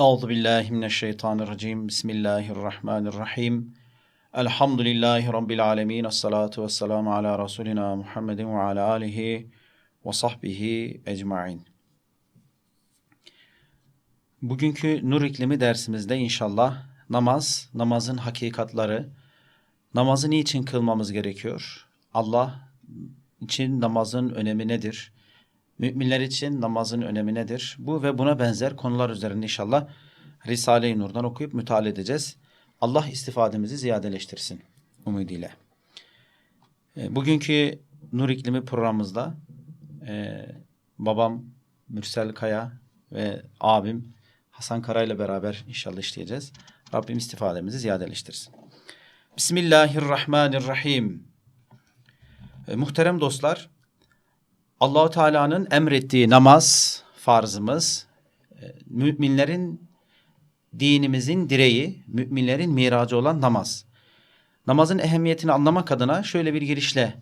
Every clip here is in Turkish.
Euzu billahi mineşşeytanirracim. Bismillahirrahmanirrahim. Elhamdülillahi rabbil alamin. Essalatu vesselamu ala rasulina Muhammedin ve ala alihi ve sahbihi ecmaîn. Bugünkü nur iklimi dersimizde inşallah namaz, namazın hakikatları, namazı niçin kılmamız gerekiyor? Allah için namazın önemi nedir? Müminler için namazın önemi nedir? Bu ve buna benzer konular üzerinde inşallah Risale-i Nur'dan okuyup müteala edeceğiz. Allah istifademizi ziyadeleştirsin umuduyla. E, Bugünkü Nur İklimi programımızda e, babam Mürsel Kaya ve abim Hasan Kara ile beraber inşallah işleyeceğiz. Rabbim istifademizi ziyadeleştirsin. Bismillahirrahmanirrahim. E, muhterem dostlar, Allahu Teala'nın emrettiği namaz farzımız e, müminlerin dinimizin direği, müminlerin miracı olan namaz. Namazın ehemmiyetini anlamak adına şöyle bir girişle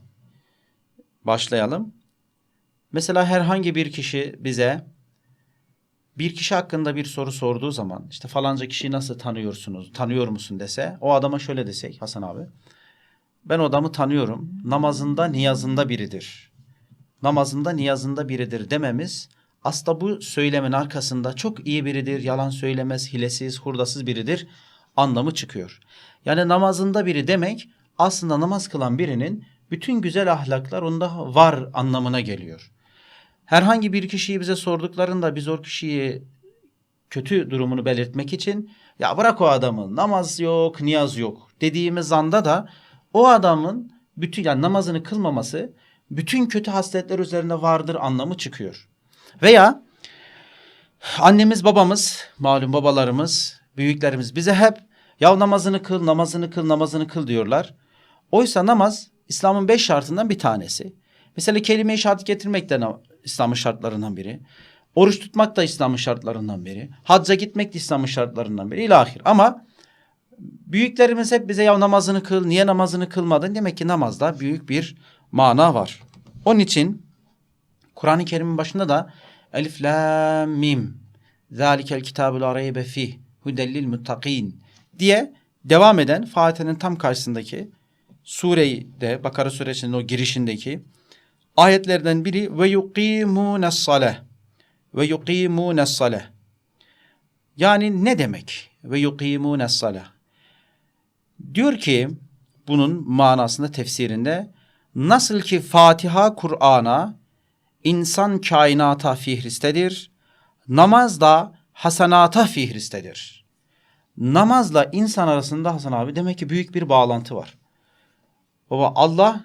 başlayalım. Mesela herhangi bir kişi bize bir kişi hakkında bir soru sorduğu zaman işte falanca kişiyi nasıl tanıyorsunuz, tanıyor musun dese o adama şöyle desek Hasan abi. Ben o adamı tanıyorum. Namazında, niyazında biridir namazında niyazında biridir dememiz aslında bu söylemin arkasında çok iyi biridir, yalan söylemez, hilesiz, hurdasız biridir anlamı çıkıyor. Yani namazında biri demek aslında namaz kılan birinin bütün güzel ahlaklar onda var anlamına geliyor. Herhangi bir kişiyi bize sorduklarında biz o kişiyi kötü durumunu belirtmek için ya bırak o adamı namaz yok, niyaz yok dediğimiz anda da o adamın bütün yani namazını kılmaması bütün kötü hasletler üzerinde vardır anlamı çıkıyor. Veya annemiz babamız malum babalarımız büyüklerimiz bize hep ya namazını kıl namazını kıl namazını kıl diyorlar. Oysa namaz İslam'ın beş şartından bir tanesi. Mesela kelime-i şehadet getirmek de İslam'ın şartlarından biri. Oruç tutmak da İslam'ın şartlarından biri. Hacca gitmek de İslam'ın şartlarından biri. İlahir. Ama büyüklerimiz hep bize ya namazını kıl, niye namazını kılmadın? Demek ki namazda büyük bir mana var. Onun için Kur'an-ı Kerim'in başında da Elif la mim Zalikel kitabul araybe fih hudellil muttakin diye devam eden Fatiha'nın tam karşısındaki sureyi de Bakara suresinin o girişindeki ayetlerden biri ve yuqimunes saleh ve yuqimunes saleh yani ne demek ve yuqimunes saleh diyor ki bunun manasında tefsirinde Nasıl ki Fatiha Kur'an'a, insan kainata fihristedir, namaz da hasanata fihristedir. Namazla insan arasında Hasan abi demek ki büyük bir bağlantı var. Baba Allah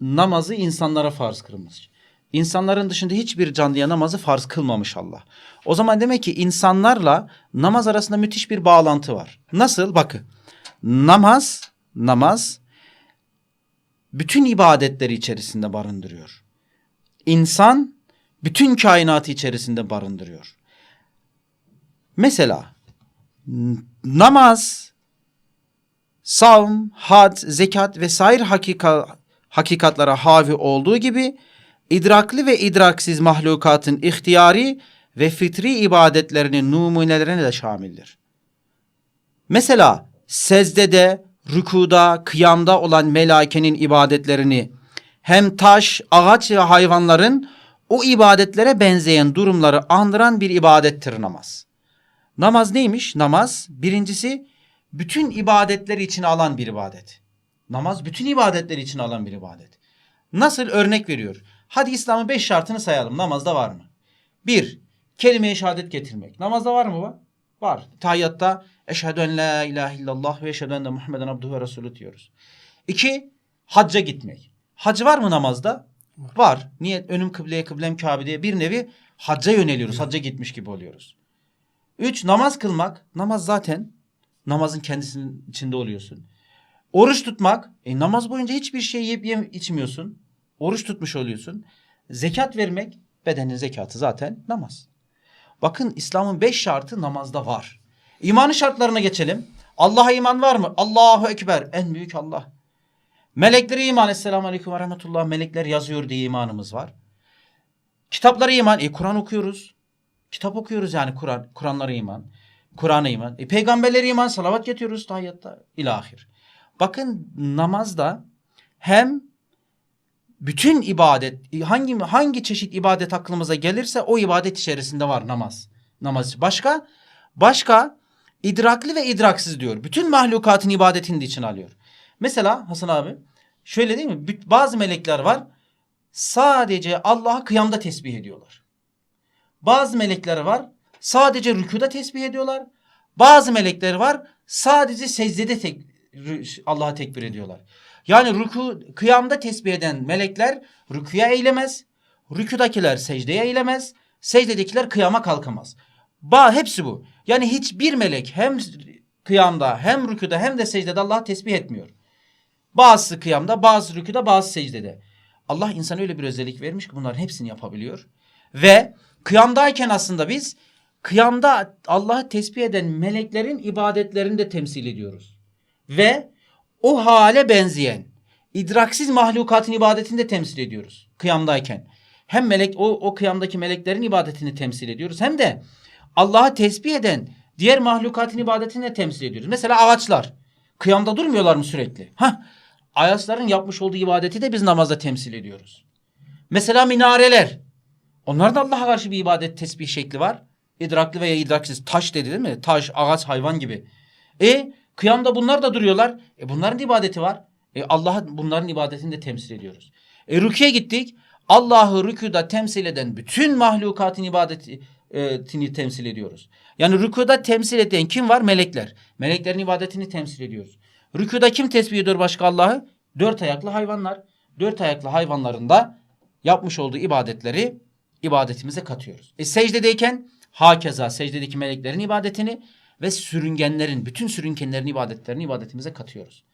namazı insanlara farz kılmış. İnsanların dışında hiçbir canlıya namazı farz kılmamış Allah. O zaman demek ki insanlarla namaz arasında müthiş bir bağlantı var. Nasıl? Bakın. Namaz, namaz bütün ibadetleri içerisinde barındırıyor. İnsan bütün kainatı içerisinde barındırıyor. Mesela namaz, savm, had, zekat vesaire hakika, hakikatlara havi olduğu gibi idraklı ve idraksiz mahlukatın ihtiyari ve fitri ibadetlerinin numunelerine de şamildir. Mesela secdede, rükuda, kıyamda olan melaikenin ibadetlerini hem taş, ağaç ve hayvanların o ibadetlere benzeyen durumları andıran bir ibadettir namaz. Namaz neymiş? Namaz birincisi bütün ibadetleri içine alan bir ibadet. Namaz bütün ibadetleri içine alan bir ibadet. Nasıl örnek veriyor? Hadi İslam'ın beş şartını sayalım. Namazda var mı? Bir, kelime-i şehadet getirmek. Namazda var mı bu? Var. Tahiyyatta eşhedü en la ilahe illallah ve eşhedü enne Muhammeden abduhu ve resulü diyoruz. İki, hacca gitmek. Hac var mı namazda? Var. var. Niye? Önüm kıbleye kıblem Kabe diye bir nevi hacca yöneliyoruz. Hacca gitmiş gibi oluyoruz. Üç, namaz kılmak. Namaz zaten namazın kendisinin içinde oluyorsun. Oruç tutmak. E, namaz boyunca hiçbir şey yiyip yem içmiyorsun. Oruç tutmuş oluyorsun. Zekat vermek. Bedenin zekatı zaten namaz. Bakın İslam'ın beş şartı namazda var. İmanın şartlarına geçelim. Allah'a iman var mı? Allahu Ekber. En büyük Allah. Melekleri iman. Esselamu Aleyküm ve Rahmetullah. Melekler yazıyor diye imanımız var. Kitapları iman. E Kur'an okuyoruz. Kitap okuyoruz yani Kur'an. Kur'anlara iman. Kur'an'a iman. E, peygamberlere iman, salavat getiriyoruz tahiyyatta ilahir. Bakın namazda hem bütün ibadet hangi hangi çeşit ibadet aklımıza gelirse o ibadet içerisinde var namaz. Namaz. Başka başka idrakli ve idraksiz diyor. Bütün mahlukatın ibadetini de içine alıyor. Mesela Hasan abi şöyle değil mi? Bazı melekler var. Sadece Allah'ı kıyamda tesbih ediyorlar. Bazı melekler var. Sadece rükuda tesbih ediyorlar. Bazı melekler var. Sadece secdede tek, Allah'a tekbir ediyorlar. Yani ruku kıyamda tesbih eden melekler rükuya eylemez. Rükudakiler secdeye eylemez. Secdedekiler kıyama kalkamaz. Ba hepsi bu. Yani hiçbir melek hem kıyamda hem rükuda hem de secdede Allah'ı tesbih etmiyor. Bazısı kıyamda, bazı rükuda, bazı secdede. Allah insana öyle bir özellik vermiş ki bunların hepsini yapabiliyor. Ve kıyamdayken aslında biz kıyamda Allah'ı tesbih eden meleklerin ibadetlerini de temsil ediyoruz. Ve o hale benzeyen idraksiz mahlukatın ibadetini de temsil ediyoruz kıyamdayken. Hem melek o, o kıyamdaki meleklerin ibadetini temsil ediyoruz hem de Allah'ı tesbih eden diğer mahlukatın ibadetini de temsil ediyoruz. Mesela ağaçlar kıyamda durmuyorlar mı sürekli? Hah, ağaçların yapmış olduğu ibadeti de biz namazda temsil ediyoruz. Mesela minareler. Onlar da Allah'a karşı bir ibadet tesbih şekli var. İdraklı veya idraksiz. Taş dedi değil mi? Taş, ağaç, hayvan gibi. E kıyamda bunlar da duruyorlar. E bunların da ibadeti var. E Allah'a bunların ibadetini de temsil ediyoruz. E rüküye gittik. Allah'ı rükuda temsil eden bütün mahlukatın ibadetini temsil ediyoruz. Yani rükuda temsil eden kim var? Melekler. Meleklerin ibadetini temsil ediyoruz. Rükuda kim tesbih ediyor başka Allah'ı? Dört ayaklı hayvanlar. Dört ayaklı hayvanların da yapmış olduğu ibadetleri ibadetimize katıyoruz. E secdedeyken hakeza secdedeki meleklerin ibadetini ve sürüngenlerin, bütün sürüngenlerin ibadetlerini ibadetimize katıyoruz.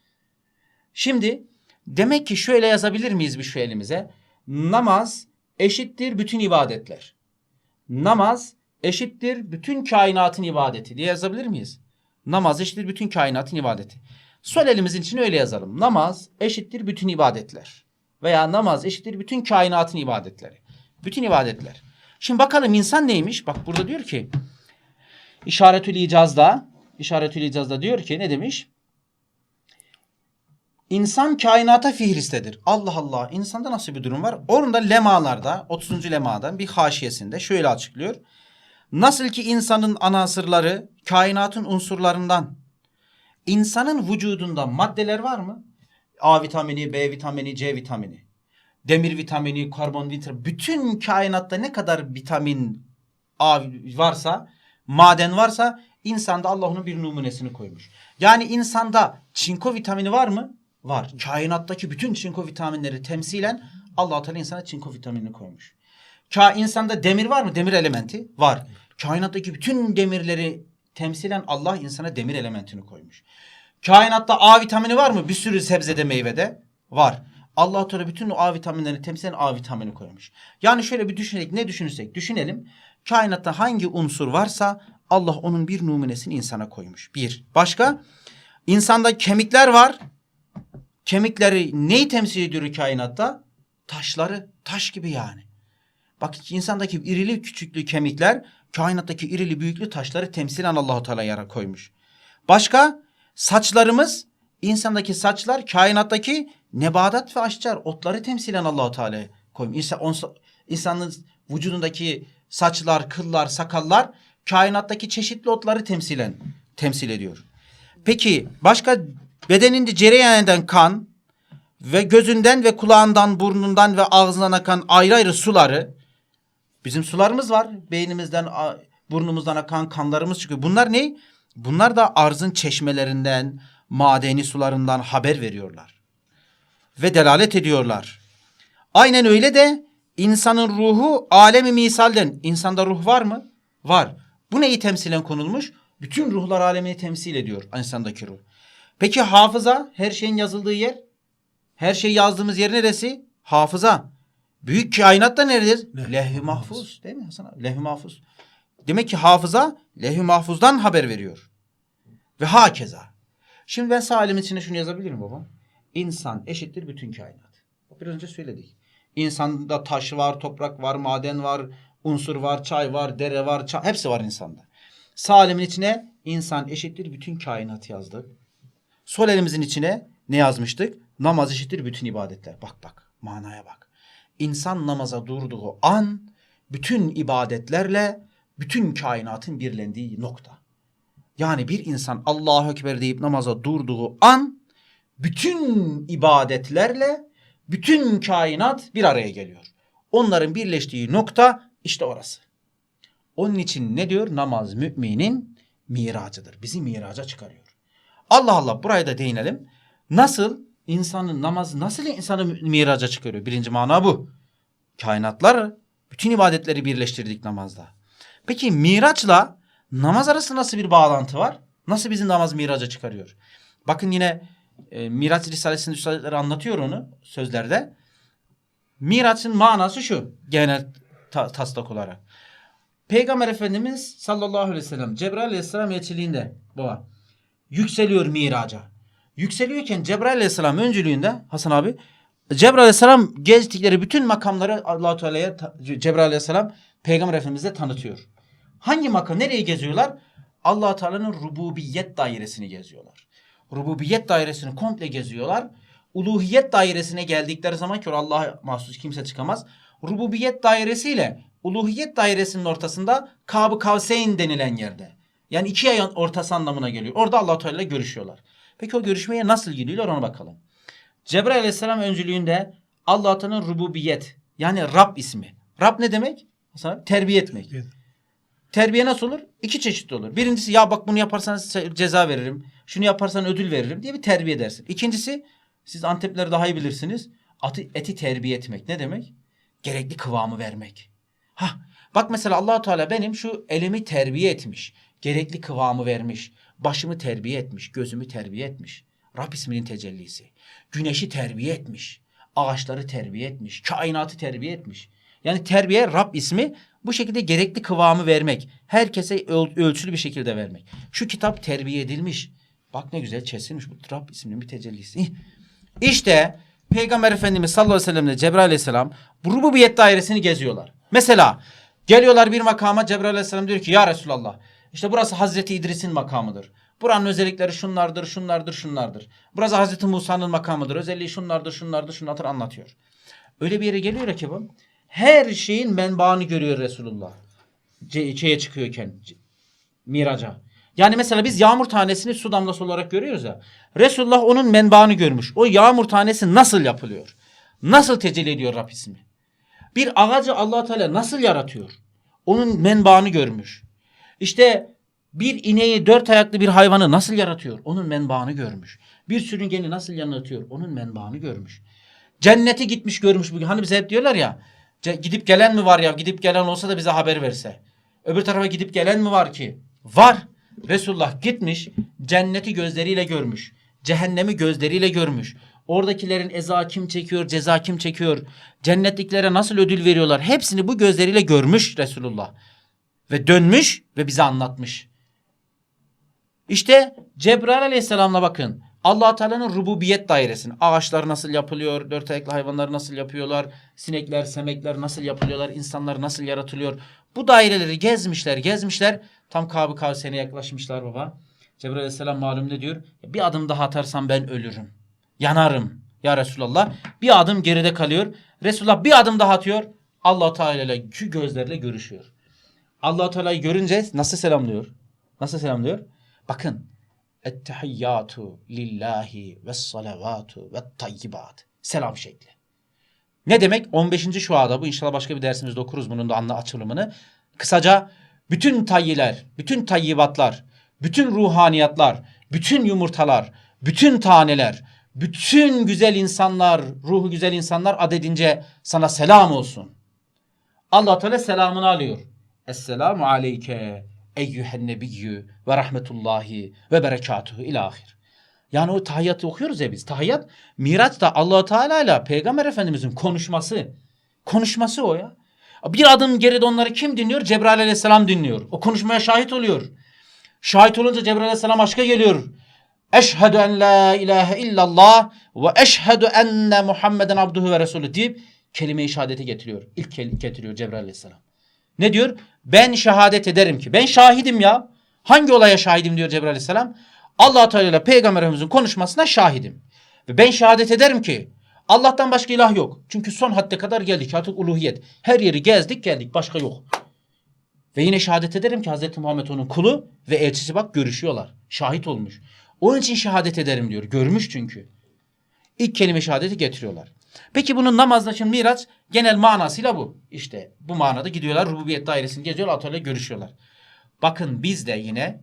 Şimdi demek ki şöyle yazabilir miyiz bir şu elimize? Namaz eşittir bütün ibadetler. Namaz eşittir bütün kainatın ibadeti diye yazabilir miyiz? Namaz eşittir bütün kainatın ibadeti. Sol elimizin için öyle yazalım. Namaz eşittir bütün ibadetler. Veya namaz eşittir bütün kainatın ibadetleri. Bütün ibadetler. Şimdi bakalım insan neymiş? Bak burada diyor ki İşaretül İcaz'da İşaretül İcaz'da diyor ki ne demiş? İnsan kainata fihristedir. Allah Allah insanda nasıl bir durum var? Orada lemalarda 30. lemadan bir haşiyesinde şöyle açıklıyor. Nasıl ki insanın anasırları kainatın unsurlarından insanın vücudunda maddeler var mı? A vitamini, B vitamini, C vitamini, demir vitamini, karbon vitamini, bütün kainatta ne kadar vitamin A varsa, maden varsa insanda Allah onun bir numunesini koymuş. Yani insanda çinko vitamini var mı? Var. Kainattaki bütün çinko vitaminleri temsilen Allah Teala insana çinko vitaminini koymuş. Ka insanda demir var mı? Demir elementi var. Kainattaki bütün demirleri temsilen Allah insana demir elementini koymuş. Kainatta A vitamini var mı? Bir sürü sebzede meyvede var. Allah Teala bütün A vitaminlerini temsilen A vitamini koymuş. Yani şöyle bir düşünerek ne düşünürsek düşünelim. Kainatta hangi unsur varsa Allah onun bir numunesini insana koymuş. Bir. Başka? İnsanda kemikler var. Kemikleri neyi temsil ediyor kainatta? Taşları. Taş gibi yani. Bak insandaki irili küçüklü kemikler kainattaki irili büyüklü taşları temsilen Allahu Teala yara koymuş. Başka saçlarımız insandaki saçlar kainattaki nebadat ve aşcar otları temsilen Allahu Teala koymuş. İnsan, on- insanın vücudundaki saçlar, kıllar, sakallar kainattaki çeşitli otları temsilen temsil ediyor. Peki başka bedeninde cereyan eden kan ve gözünden ve kulağından, burnundan ve ağzından akan ayrı ayrı suları bizim sularımız var. Beynimizden, burnumuzdan akan kanlarımız çıkıyor. Bunlar ne? Bunlar da arzın çeşmelerinden, madeni sularından haber veriyorlar. Ve delalet ediyorlar. Aynen öyle de insanın ruhu alemi misalden. İnsanda ruh var mı? Var. Bu neyi temsilen konulmuş? Bütün ruhlar alemini temsil ediyor insandaki ruh. Peki hafıza her şeyin yazıldığı yer? Her şey yazdığımız yer neresi? Hafıza. Büyük kainat da nerededir? Leh-i Leh-i mahfuz. Değil mi Hasan abi? Leh-i mahfuz. Demek ki hafıza leh-i mahfuzdan haber veriyor. Ve hakeza. Şimdi ben sağ elimin içine şunu yazabilir miyim baba? İnsan eşittir bütün kainat. Biraz önce söyledik. İnsanda taş var, toprak var, maden var, unsur var, çay var, dere var, çay, hepsi var insanda. Sağ elimin içine insan eşittir bütün kainat yazdık. Sol elimizin içine ne yazmıştık? Namaz eşittir bütün ibadetler. Bak bak manaya bak. İnsan namaza durduğu an bütün ibadetlerle bütün kainatın birlendiği nokta. Yani bir insan Allahu Ekber deyip namaza durduğu an bütün ibadetlerle bütün kainat bir araya geliyor. Onların birleştiği nokta işte orası. Onun için ne diyor? Namaz müminin miracıdır. Bizi miraca çıkarıyor. Allah Allah buraya da değinelim. Nasıl insanın namazı nasıl insanı miraca çıkarıyor? Birinci mana bu. Kainatlar bütün ibadetleri birleştirdik namazda. Peki miraçla namaz arasında nasıl bir bağlantı var? Nasıl bizim namaz miraca çıkarıyor? Bakın yine e, Miraç Risalesi'nin Üstadları anlatıyor onu sözlerde. Miraç'ın manası şu genel ta- taslak olarak. Peygamber Efendimiz sallallahu aleyhi ve sellem Cebrail aleyhisselam elçiliğinde baba yükseliyor miraca. Yükseliyorken Cebrail aleyhisselam öncülüğünde Hasan abi Cebrail aleyhisselam gezdikleri bütün makamları allah Teala'ya Cebrail aleyhisselam Peygamber Efendimiz'e tanıtıyor. Hangi makam? Nereye geziyorlar? allah Teala'nın rububiyet dairesini geziyorlar. Rububiyet dairesini komple geziyorlar. Uluhiyet dairesine geldikleri zaman ki Allah'a mahsus kimse çıkamaz. Rububiyet dairesiyle uluhiyet dairesinin ortasında Kab-ı Kavseyn denilen yerde. Yani iki ayın ortası anlamına geliyor. Orada allah Teala ile görüşüyorlar. Peki o görüşmeye nasıl gidiyorlar ona bakalım. Cebrail aleyhisselam öncülüğünde allah Teala'nın rububiyet yani Rab ismi. Rab ne demek? Mesela terbiye etmek. Terbiye nasıl olur? İki çeşit olur. Birincisi ya bak bunu yaparsanız se- ceza veririm. Şunu yaparsan ödül veririm diye bir terbiye edersin. İkincisi siz Antepleri daha iyi bilirsiniz. Ati, eti terbiye etmek ne demek? Gerekli kıvamı vermek. Ha bak mesela allah Teala benim şu elimi terbiye etmiş. Gerekli kıvamı vermiş. Başımı terbiye etmiş. Gözümü terbiye etmiş. Rab isminin tecellisi. Güneşi terbiye etmiş. Ağaçları terbiye etmiş. Kainatı terbiye etmiş. Yani terbiye Rab ismi bu şekilde gerekli kıvamı vermek. Herkese öl- ölçülü bir şekilde vermek. Şu kitap terbiye edilmiş. Bak ne güzel çesilmiş bu Rab isminin bir tecellisi. İşte Peygamber Efendimiz sallallahu aleyhi ve sellem ile Cebrail aleyhisselam bu rububiyet dairesini geziyorlar. Mesela geliyorlar bir makama Cebrail aleyhisselam diyor ki ya Resulallah işte burası Hazreti İdris'in makamıdır. Buranın özellikleri şunlardır, şunlardır, şunlardır. Burası Hazreti Musa'nın makamıdır. Özelliği şunlardır, şunlardır, şunlardır anlatıyor. Öyle bir yere geliyor ki bu. Her şeyin menbaını görüyor Resulullah. Ce- şeye çıkıyorken. ce- Miraca. Yani mesela biz yağmur tanesini su damlası olarak görüyoruz ya. Resulullah onun menbaını görmüş. O yağmur tanesi nasıl yapılıyor? Nasıl tecelli ediyor Rab ismi? Bir ağacı allah Teala nasıl yaratıyor? Onun menbaını görmüş. İşte bir ineği dört ayaklı bir hayvanı nasıl yaratıyor? Onun menbaını görmüş. Bir sürüngeni nasıl yaratıyor? Onun menbaını görmüş. Cenneti gitmiş görmüş bugün. Hani bize hep diyorlar ya. "Ce- Gidip gelen mi var ya? Gidip gelen olsa da bize haber verse. Öbür tarafa gidip gelen mi var ki? Var. Resulullah gitmiş. Cenneti gözleriyle görmüş. Cehennemi gözleriyle görmüş. Oradakilerin eza kim çekiyor, ceza kim çekiyor. Cennetliklere nasıl ödül veriyorlar. Hepsini bu gözleriyle görmüş Resulullah. Ve dönmüş ve bize anlatmış. İşte Cebrail aleyhisselamla bakın. allah Teala'nın rububiyet dairesini. Ağaçlar nasıl yapılıyor? Dört ayaklı hayvanlar nasıl yapıyorlar? Sinekler, semekler nasıl yapılıyorlar? insanlar nasıl yaratılıyor? Bu daireleri gezmişler, gezmişler. Tam Kab-ı Kavseyn'e yaklaşmışlar baba. Cebrail aleyhisselam malum ne diyor? Bir adım daha atarsam ben ölürüm. Yanarım. Ya Resulallah. Bir adım geride kalıyor. Resulullah bir adım daha atıyor. allah Teala ile gözlerle görüşüyor. Allah Teala'yı görünce nasıl selamlıyor? Nasıl selamlıyor? Bakın. Ettehiyyatu lillahi ve salavatu ve tayyibat. Selam şekli. Ne demek? 15. şuada bu. İnşallah başka bir dersimizde okuruz bunun da anla açılımını. Kısaca bütün tayyiler, bütün tayyibatlar, bütün ruhaniyatlar, bütün yumurtalar, bütün taneler, bütün güzel insanlar, ruhu güzel insanlar adedince sana selam olsun. Allah Teala selamını alıyor. Esselamu aleyke eyyühen nebiyyü ve rahmetullahi ve berekatuhu ilahir. Yani o tahiyyatı okuyoruz ya biz. Tahiyyat Miraç'ta allah Teala ile Peygamber Efendimizin konuşması. Konuşması o ya. Bir adım geride onları kim dinliyor? Cebrail aleyhisselam dinliyor. O konuşmaya şahit oluyor. Şahit olunca Cebrail aleyhisselam aşka geliyor. Eşhedü en la ilahe illallah ve eşhedü enne Muhammeden abduhu ve resulü deyip kelime-i şehadeti getiriyor. İlk getiriyor Cebrail aleyhisselam. Ne diyor? Ben şehadet ederim ki. Ben şahidim ya. Hangi olaya şahidim diyor Cebrail aleyhisselam? allah Teala ile Peygamber Efendimizin konuşmasına şahidim. Ve ben şehadet ederim ki Allah'tan başka ilah yok. Çünkü son hadde kadar geldik artık uluhiyet. Her yeri gezdik geldik başka yok. Ve yine şehadet ederim ki Hz. Muhammed onun kulu ve elçisi bak görüşüyorlar. Şahit olmuş. Onun için şehadet ederim diyor. Görmüş çünkü. İlk kelime şehadeti getiriyorlar. Peki bunun namazda şimdi Miraç genel manasıyla bu. İşte bu manada gidiyorlar rububiyet dairesini geziyorlar Teala görüşüyorlar. Bakın biz de yine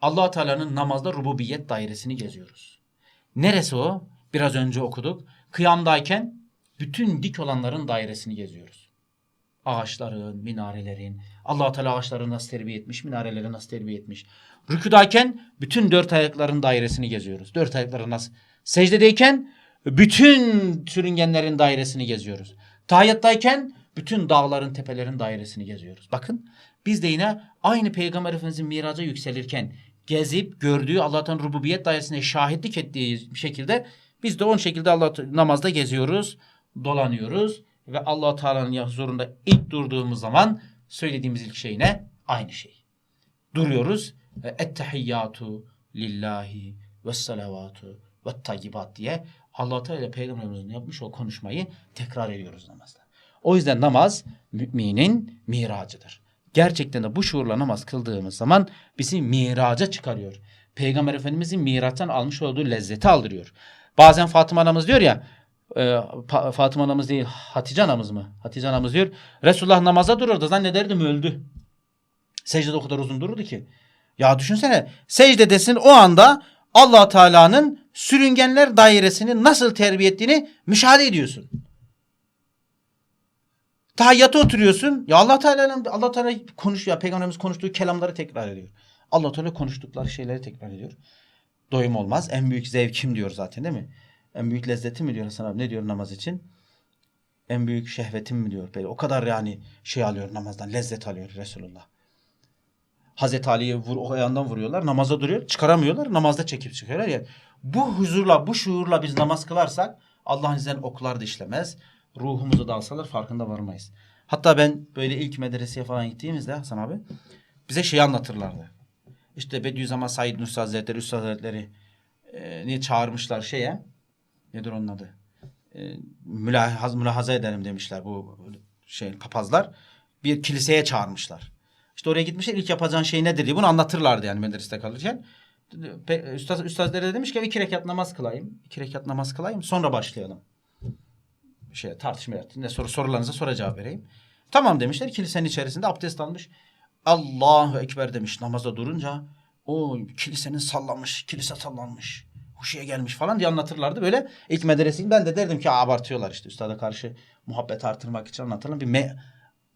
allah Teala'nın namazda rububiyet dairesini geziyoruz. Neresi o? Biraz önce okuduk. Kıyamdayken bütün dik olanların dairesini geziyoruz. Ağaçların, minarelerin, allah Teala ağaçları nasıl terbiye etmiş, minareleri nasıl terbiye etmiş. Rükudayken bütün dört ayakların dairesini geziyoruz. Dört ayakları nasıl? Secdedeyken bütün sürüngenlerin dairesini geziyoruz. Tahiyyattayken bütün dağların, tepelerin dairesini geziyoruz. Bakın biz de yine aynı Peygamber Efendimizin miraca yükselirken gezip gördüğü Allah'tan rububiyet dairesine şahitlik ettiği şekilde biz de on şekilde Allah namazda geziyoruz, dolanıyoruz ve Allah Teala'nın huzurunda ilk durduğumuz zaman söylediğimiz ilk şey ne? Aynı şey. Duruyoruz. Ettehiyyatu lillahi ve salavatu ve tayyibat diye Allah Teala ile Peygamberimizin yapmış o konuşmayı tekrar ediyoruz namazda. O yüzden namaz müminin miracıdır. Gerçekten de bu şuurla namaz kıldığımız zaman bizi miraca çıkarıyor. Peygamber Efendimizin miraçtan almış olduğu lezzeti aldırıyor. Bazen Fatıma anamız diyor ya e, Fatıma anamız değil Hatice anamız mı? Hatice anamız diyor. Resulullah namaza dururdu zannederdim öldü. Secdede o kadar uzun dururdu ki. Ya düşünsene secdedesin o anda allah Teala'nın sürüngenler dairesini nasıl terbiye ettiğini müşahede ediyorsun. Tahiyyata oturuyorsun. Ya Allah Teala'nın Allah Teala konuşuyor. Peygamberimiz konuştuğu kelamları tekrar ediyor. Allah Teala konuştukları şeyleri tekrar ediyor. Doyum olmaz. En büyük zevkim diyor zaten değil mi? En büyük lezzeti mi diyor Hasan abi? Ne diyor namaz için? En büyük şehvetim mi diyor? Böyle o kadar yani şey alıyor namazdan. Lezzet alıyor Resulullah. Hazreti Ali'yi vur, o ayağından vuruyorlar. Namaza duruyor. Çıkaramıyorlar. Namazda çekip çıkıyorlar ya. Bu huzurla, bu şuurla biz namaz kılarsak Allah'ın izniyle oklar da işlemez. Ruhumuzu da alsalar farkında varmayız. Hatta ben böyle ilk medreseye falan gittiğimizde Hasan abi bize şey anlatırlardı. İşte Bediüzzaman Said Nursi Hazretleri, Üstad Hazretleri e, niye çağırmışlar şeye nedir onun adı? E, mülahaz, mülahaza edelim demişler bu şey papazlar. Bir kiliseye çağırmışlar. İşte oraya gitmişler ilk yapacağın şey nedir diye bunu anlatırlardı yani medresede kalırken. Üstad, üstadları da demiş ki iki rekat namaz kılayım. iki rekat namaz kılayım sonra başlayalım. Şey tartışma yaptı. Ne soru sorularınıza sonra cevap vereyim. Tamam demişler. Kilisenin içerisinde abdest almış. Allahu Ekber demiş namaza durunca. O kilisenin sallanmış. Kilise sallanmış. Huşuya gelmiş falan diye anlatırlardı. Böyle ilk medreseyi ben de derdim ki "Aa, abartıyorlar işte üstada karşı muhabbet artırmak için anlatılan bir me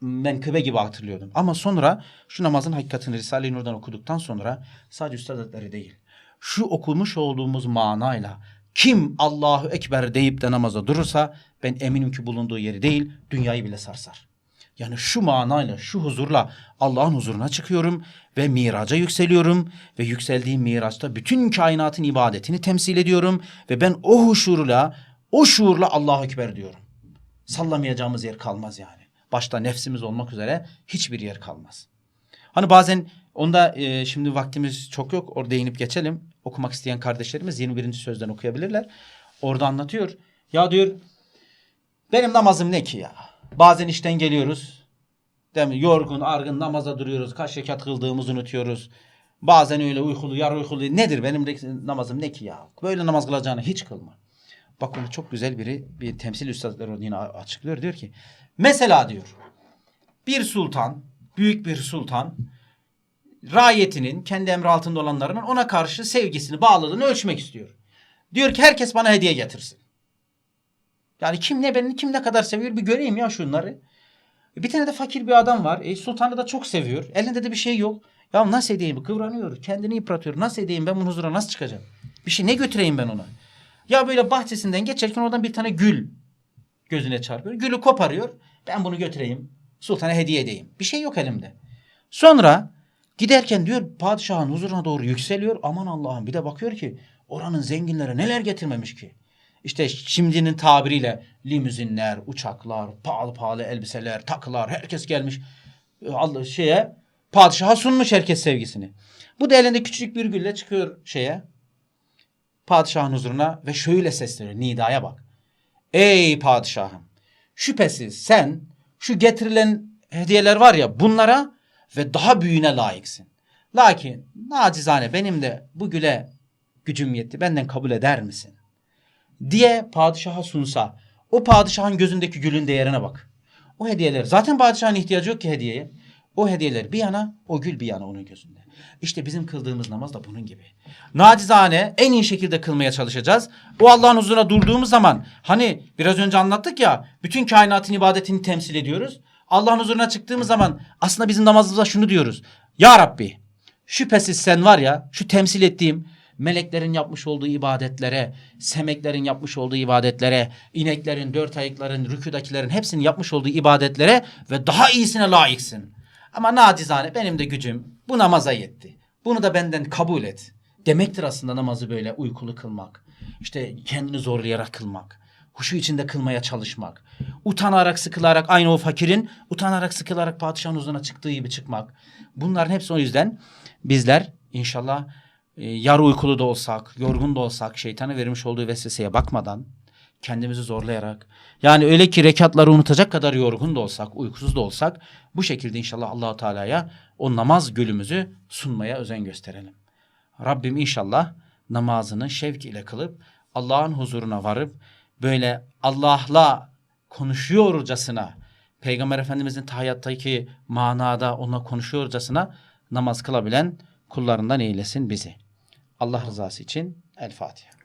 menkıbe gibi hatırlıyordum. Ama sonra şu namazın hakikatini Risale-i Nur'dan okuduktan sonra sadece Üstad Hazretleri değil. Şu okumuş olduğumuz manayla kim Allahu Ekber deyip de namaza durursa ben eminim ki bulunduğu yeri değil dünyayı bile sarsar. Yani şu manayla, şu huzurla Allah'ın huzuruna çıkıyorum ve miraca yükseliyorum ve yükseldiğim miraçta bütün kainatın ibadetini temsil ediyorum ve ben o huşurla, o şuurla Allahu Ekber diyorum. Sallamayacağımız yer kalmaz yani. Başta nefsimiz olmak üzere hiçbir yer kalmaz. Hani bazen onda e, şimdi vaktimiz çok yok. Orada değinip geçelim. Okumak isteyen kardeşlerimiz 21. sözden okuyabilirler. Orada anlatıyor. Ya diyor benim namazım ne ki ya? Bazen işten geliyoruz. Değil mi? Yorgun, argın namaza duruyoruz. Kaç rekat kıldığımızı unutuyoruz. Bazen öyle uykulu, yarı uykulu. Nedir benim namazım ne ki ya? Böyle namaz kılacağını hiç kılma. Bak onu çok güzel biri bir temsil üstadları yine açıklıyor. Diyor ki mesela diyor bir sultan, büyük bir sultan raiyetinin kendi emri altında olanlarının ona karşı sevgisini, bağlılığını ölçmek istiyor. Diyor ki herkes bana hediye getirsin. Yani kim ne beni kim ne kadar seviyor bir göreyim ya şunları. Bir tane de fakir bir adam var. E, sultanı da çok seviyor. Elinde de bir şey yok. Ya nasıl edeyim? Kıvranıyor. Kendini yıpratıyor. Nasıl edeyim? Ben bunun huzuruna nasıl çıkacağım? Bir şey ne götüreyim ben ona? Ya böyle bahçesinden geçerken oradan bir tane gül gözüne çarpıyor. Gülü koparıyor. Ben bunu götüreyim. Sultana hediye edeyim. Bir şey yok elimde. Sonra giderken diyor padişahın huzuruna doğru yükseliyor. Aman Allah'ım bir de bakıyor ki oranın zenginleri neler getirmemiş ki. İşte şimdinin tabiriyle limuzinler, uçaklar, pahalı pahalı elbiseler, takılar herkes gelmiş e, Allah şeye Padişaha sunmuş herkes sevgisini. Bu da elinde küçücük bir gülle çıkıyor şeye. Padişahın huzuruna ve şöyle sesleniyor. Nidaya bak. Ey padişahım. Şüphesiz sen şu getirilen hediyeler var ya bunlara ve daha büyüğüne layıksın. Lakin nacizane benim de bu güle gücüm yetti. Benden kabul eder misin? Diye padişaha sunsa o padişahın gözündeki gülün değerine bak. O hediyeler zaten padişahın ihtiyacı yok ki hediyeye. O hediyeler bir yana o gül bir yana onun gözünde. İşte bizim kıldığımız namaz da bunun gibi. Nacizane en iyi şekilde kılmaya çalışacağız. O Allah'ın huzuruna durduğumuz zaman hani biraz önce anlattık ya bütün kainatın ibadetini temsil ediyoruz. Allah'ın huzuruna çıktığımız zaman aslında bizim namazımızda şunu diyoruz. Ya Rabbi şüphesiz sen var ya şu temsil ettiğim meleklerin yapmış olduğu ibadetlere, semeklerin yapmış olduğu ibadetlere, ineklerin, dört ayıkların, rüküdakilerin hepsinin yapmış olduğu ibadetlere ve daha iyisine layıksın. Ama nacizane benim de gücüm bu namaza yetti. Bunu da benden kabul et. Demektir aslında namazı böyle uykulu kılmak. İşte kendini zorlayarak kılmak. Huşu içinde kılmaya çalışmak. Utanarak sıkılarak aynı o fakirin utanarak sıkılarak padişahın huzuruna çıktığı gibi çıkmak. Bunların hepsi o yüzden bizler inşallah e, yarı uykulu da olsak, yorgun da olsak şeytanın vermiş olduğu vesveseye bakmadan kendimizi zorlayarak yani öyle ki rekatları unutacak kadar yorgun da olsak, uykusuz da olsak bu şekilde inşallah Allahu Teala'ya o namaz gölümüzü sunmaya özen gösterelim. Rabbim inşallah namazını şevk ile kılıp Allah'ın huzuruna varıp böyle Allah'la konuşuyorcasına Peygamber Efendimizin tahiyattaki manada onunla konuşuyorcasına namaz kılabilen kullarından eylesin bizi. Allah rızası için El Fatiha.